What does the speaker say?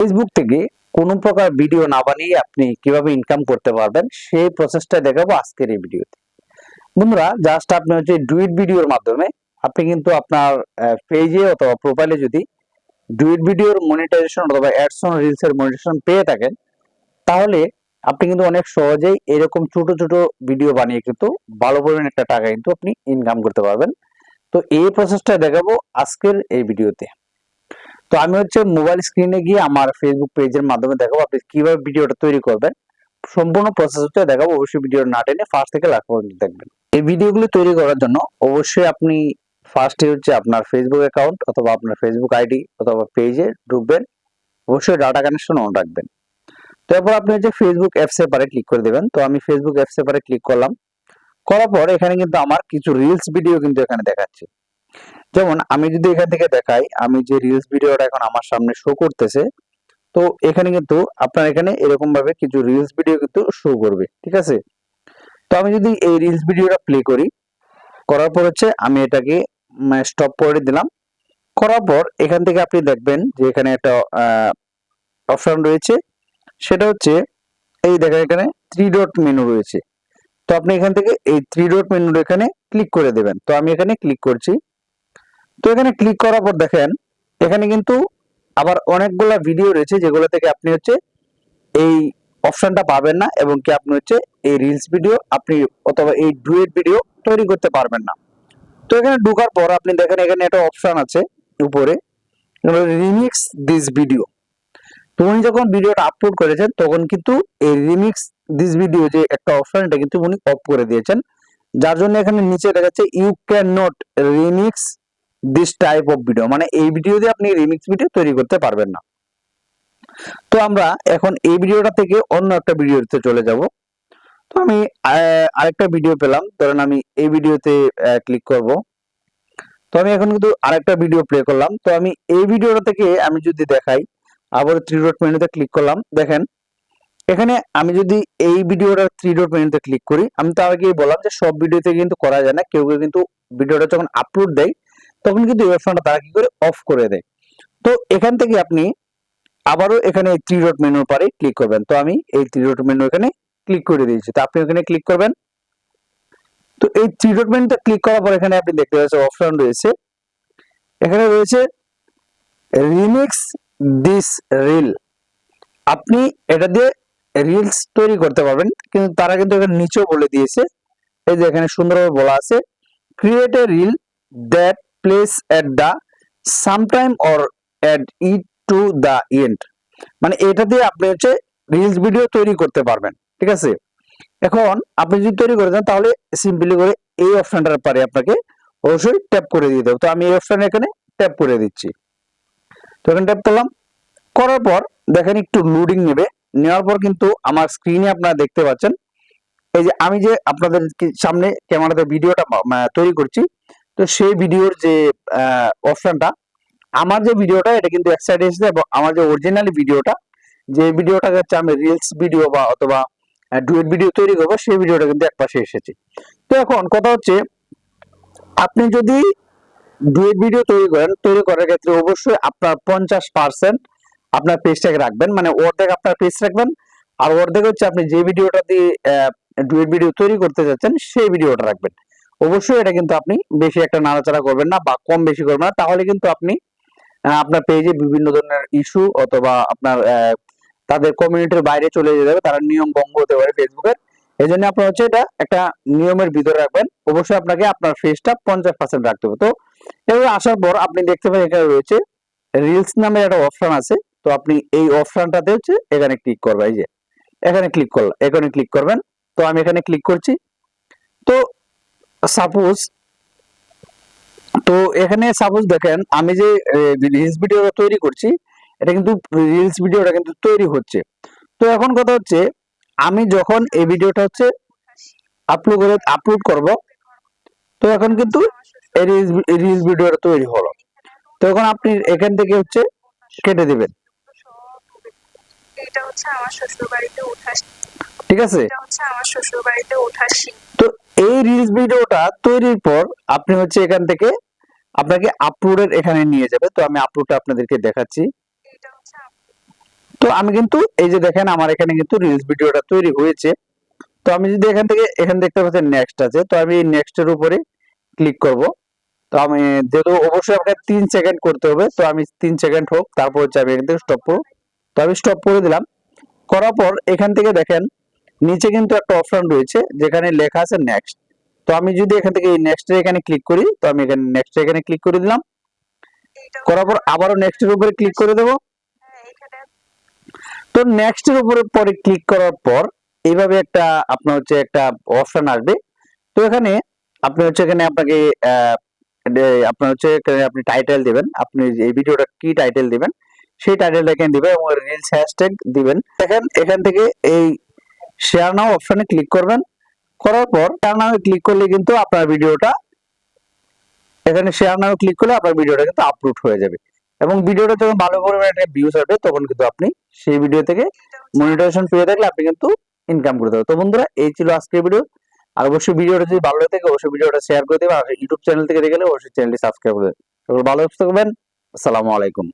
Facebook থেকে কোনো প্রকার ভিডিও না বানিয়ে আপনি কীভাবে ইনকাম করতে পারবেন, সেই প্রসেসটা দেখাবো আজকের এই ভিডিওতে বন্ধুরা জাস্ট আপনি হচ্ছে ডুইট ভিডিওর মাধ্যমে আপনি কিন্তু আপনার পেজে অথবা প্রোফাইলে যদি ডুইট ভিডিওর মনিটাইজেশন অথবা অ্যাডসন অন রিলস এর মনিটাইজেশন পেয়ে থাকেন, তাহলে আপনি কিন্তু অনেক সহজেই এরকম ছোট ছোট ভিডিও বানিয়ে কিন্তু ভালো পরিমাণ একটা টাকা কিন্তু আপনি ইনকাম করতে পারবেন। তো এই প্রসেসটা দেখাবো আজকের এই ভিডিওতে তো আমি হচ্ছে মোবাইল স্ক্রিনে গিয়ে আমার ফেসবুক পেজের মাধ্যমে দেখাবো আপনি কীভাবে ভিডিওটা তৈরি করবেন। সম্পূর্ণ প্রসেসটা দেখাবো, অবশ্যই ভিডিও না টেনে ফার্স্ট থেকে লাস্ট পর্যন্ত দেখবেন। এই ভিডিওগুলো তৈরি করার জন্য অবশ্যই আপনি ফার্স্টে হচ্ছে আপনার ফেসবুক অ্যাকাউন্ট অথবা আপনার ফেসবুক আইডি অথবা পেজে ঢুকবেন, অবশ্যই ডাটা কানেকশন অন রাখবেন। তারপর আপনি হচ্ছে ফেসবুক অ্যাপস পারে ক্লিক করে দেবেন। তো আমি ফেসবুক অ্যাপস পারে ক্লিক করলাম। করার পর এখানে কিন্তু আমার কিছু রিলস ভিডিও কিন্তু এখানে দেখাচ্ছে। যেমন আমি যদি এখান থেকে দেখাই, আমি যে রিলস ভিডিওটা এখন আমার সামনে শো করতেছে, তো এখানে কিন্তু আপনার এখানে এরকম ভাবে কিছু রিলস ভিডিও কিন্তু শো করবে, ঠিক আছে? তো আমি যদি এই রিলস ভিডিওটা প্লে করি, করার পর হচ্ছে আমি এটাকে স্টপ করে দিলাম। করার পর এখান থেকে আপনি দেখবেন যে এখানে একটা অপশন রয়েছে। সেটা হচ্ছে, এই দেখেন এখানে থ্রি ডট মেনু রয়েছে। তো আপনি এখান থেকে এই থ্রি ডট মেনুর এখানে ক্লিক করে দেবেন। তো আমি এখানে ক্লিক করছি। তো এখানে ক্লিক করার পর দেখেন, এখানে কিন্তু আবার অনেকগুলা ভিডিও রয়েছে যেগুলো থেকে আপনি হচ্ছে এই অপশনটা পাবেন না এবং কি আপনি হচ্ছে এই রিলস ভিডিও আপনি অথবা এই ডুয়েট ভিডিও তৈরি করতে পারবেন না। তো এখানে ঢোকার পর আপনি দেখেন এখানে একটা অপশন আছে উপরে রিমিক্স দিস ভিডিও তো উনি যখন ভিডিওটা আপলোড করেছেন, তখন কিন্তু এই রিমিক্স দিস ভিডিও যে একটা অপশন এটা কিন্তু উনি অফ করে দিয়েছেন। যার জন্য এখানে নিচে দেখাচ্ছে you can not remix this type of video মানে এই ভিডিও দিয়ে আপনি রিমিক্স ভিডিও তৈরি করতে পারবেন না। তো আমরা এখন এই ভিডিওটা থেকে অন্য একটা ভিডিওতে চলে যাব। তো আমি আরেকটা ভিডিও পেলাম। ধরেন আমি এই ভিডিওতে ক্লিক করব। তো আমি এখন কিন্তু আরেকটা ভিডিও প্লে করলাম। তো আমি এই ভিডিওটা থেকে আমি যদি দেখাই, আবার থ্রি ডট মেনুতে ক্লিক করলাম। দেখেন, এখানে আমি যদি এই ভিডিওটা থ্রি ডট মেনুতে ক্লিক করি, আমি তো আগেই বললাম যে সব ভিডিওতে কিন্তু করা যায় না। কেউ কেউ কিন্তু ভিডিওটা যখন আপলোড দেয় তখন কিন্তু এই অপশনটা তারা কি করে অফ করে দেয়। তো এখান থেকে আপনি আবারও এখানে থ্রি ডট মেনুর পারে ক্লিক করবেন। তো আমি এই থ্রি ডট মেনু এখানে ক্লিক করে দিয়েছি। তো আপনি ওখানে ক্লিক করবেন। তো এই থ্রি ডট মেনুতে ক্লিক করার পর এখানে আপনি দেখতে পাচ্ছেন অপশন রয়েছে। এখানে রয়েছে রিমিক্স দিস রিল আপনি এটা দিয়ে রিলস তৈরি করতে পারবেন। কিন্তু তারা কিন্তু এখানে নিচেও বলে দিয়েছে। এই যে এখানে সুন্দরভাবে বলা আছে create a reel that plays at the same time or add it to the end মানে এটা দিয়ে আপনি হচ্ছে রিলস ভিডিও তৈরি করতে পারবেন, ঠিক আছে? এখন আপনি যদি তৈরি করে দেন, তাহলে সিম্পলি করে এই অপশনটার পারে আপনাকে অবশ্যই ট্যাপ করে দিয়ে দেবো। তো আমি এই অপশন এখানে ট্যাপ করে দিচ্ছি। তো এখানে ট্যাপ করলাম। করার পর দেখেন একটু লোডিং নেবে। নেওয়ার পর কিন্তু আমার স্ক্রিনে আপনারা দেখতে পাচ্ছেন। এই যে আমি যে আপনাদের সামনে ক্যামেরাতে ভিডিওটা তৈরি করছি তো সেই ভিডিওর যে অপশনটা আমার যে ভিডিওটা, এটা কিন্তু এক সাইডে এসেছে এবং আমার যে অরিজিনালি ভিডিওটা, যে ভিডিওটা হচ্ছে আমি রিলস ভিডিও বা অথবা ডুয়েট ভিডিও তৈরি করব, সেই ভিডিওটা কিন্তু এক পাশে এসেছে। তো এখন কথা হচ্ছে, আপনি যদি ডুয়েট ভিডিও তৈরি করেন, তৈরি করার ক্ষেত্রে অবশ্যই আপনার পঞ্চাশ পার্সেন্ট আপনার পেজটাকে রাখবেন মানে অর্ধেক আপনার পেজ রাখবেন, আর অর্ধেক হচ্ছে আপনি যে ভিডিওটা দিয়ে ডুয়েট ভিডিও তৈরি করতে যাচ্ছেন, সেই ভিডিওটা রাখবেন। অবশ্যই এটা কিন্তু আপনি বেশি একটা নাড়াচাড়া করবেন না বা কম বেশি করবেন না। তাহলে কিন্তু আপনি আপনার পেজে বিভিন্ন ধরনের ইস্যু অথবা আপনার তাদের কমিউনিটির বাইরে চলে যেতে হবে। তারা নিয়ম ভঙ্গ হতে পারে ফেসবুকের এই জন্য আপনার হচ্ছে এটা একটা নিয়মের ভিতরে রাখবেন। অবশ্যই আপনাকে আপনার ফেসটা পঞ্চাশ পার্সেন্ট রাখতে হবে। তো এভাবে আসার পর আপনি দেখতে পাবেন এখানে রয়েছে রিলস নামে একটা অপশন আছে। তো আপনি এই অপশনটাতে হচ্ছে এখানে ক্লিক করবেন। এই যে, এখানে ক্লিক করলাম এখানে ক্লিক করবেন। তো আমি এখানে ক্লিক করছি। তো সাপোজ তো এখানে সাপোজ দেখেন আমি যে রিলস ভিডিওটা তৈরি করছি এটা কিন্তু রিলস ভিডিওটা কিন্তু তৈরি হচ্ছে। তো এখন কথা হচ্ছে আমি যখন এই ভিডিওটা হচ্ছে আপলোড করে আপলোড করব তো এখন কিন্তু এই রিলস ভিডিওটা তৈরি হলো। তো এখন আপনি এখান থেকে হচ্ছে কেটে দিবেন। এটা হচ্ছে আমার শ্বশুর বাড়িতে ওঠা ঠিক আছে? এটা হচ্ছে আমার শ্বশুর বাড়িতে ওঠা তো এই রিলস ভিডিওটা তৈরির পর আপনি হচ্ছে এখান থেকে আপনাকে আপলোডের এখানে নিয়ে যাবে। তো আমি আপলোডটা আপনাদেরকে দেখাচ্ছি। তো আমি কিন্তু এই যে দেখেন আমার এখানে কিন্তু রিলস ভিডিওটা তৈরি হয়েছে। তো আমি যদি এখান থেকে, এখানে দেখতে পাচ্ছেন নেক্সট আছে। তো আমি নেক্সট এর উপরে ক্লিক করব। তো আমি যেহেতু অবশ্যই আপনাকে তিন সেকেন্ড করতে হবে, তো আমি তিন সেকেন্ড হোক, তারপর হচ্ছে আমি এখান থেকে স্টপ করব। তো আমি স্টপ করে দিলাম। করার পর এখান থেকে দেখেন নিচে কিন্তু একটা অপশন রয়েছে যেখানে লেখা আছে নেক্সট তো আমি যদি এখান থেকে নেক্সট এখানে ক্লিক করি তো আমি এখানে নেক্সট এখানে ক্লিক করে দিলাম। করার পর আবারও নেক্সট এর উপরে ক্লিক করে দেবো। হ্যাঁ তো নেক্সট এর উপরে পরে ক্লিক করার পর এইভাবে একটা আপনার হচ্ছে একটা অপশন আসবে। তো এখানে আপনি হচ্ছে এখানে আপনাকে আপনার হচ্ছে এখানে আপনি টাইটেল দিবেন। আপনি এই ভিডিওটা কি টাইটেল দিবেন সেই টাইটেলটা এখানে দিবেন এবং রিলস হ্যাশট্যাগ দিবেন। দেখেন এখান থেকে এই শেয়ার নাও অপশনে ক্লিক করবেন। করার পর শেয়ার নাও ক্লিক করলে কিন্তু আপনার ভিডিওটা এখানে শেয়ার নাও ক্লিক করলে আপনার ভিডিওটা কিন্তু আপলোড হয়ে যাবে। এবং ভিডিওটা যখন ভালো পরিমাণে একটা ভিউজ আসবে, তখন কিন্তু আপনি সেই ভিডিও থেকে মনিটাইজেশন পেয়ে থাকলে আপনি কিন্তু ইনকাম করতে পারবেন। তো বন্ধুরা, এই ছিল আজকের ভিডিও আর অবশ্যই ভিডিওটা যদি ভালো লাগে থাকে অবশ্যই ভিডিওটা শেয়ার করে দেবেন। আর ইউটিউব চ্যানেল থেকে দেখলে অবশ্যই চ্যানেলটি সাবস্ক্রাইব করে দেবেন। ভালো থাকবেন। আসসালামু আলাইকুম।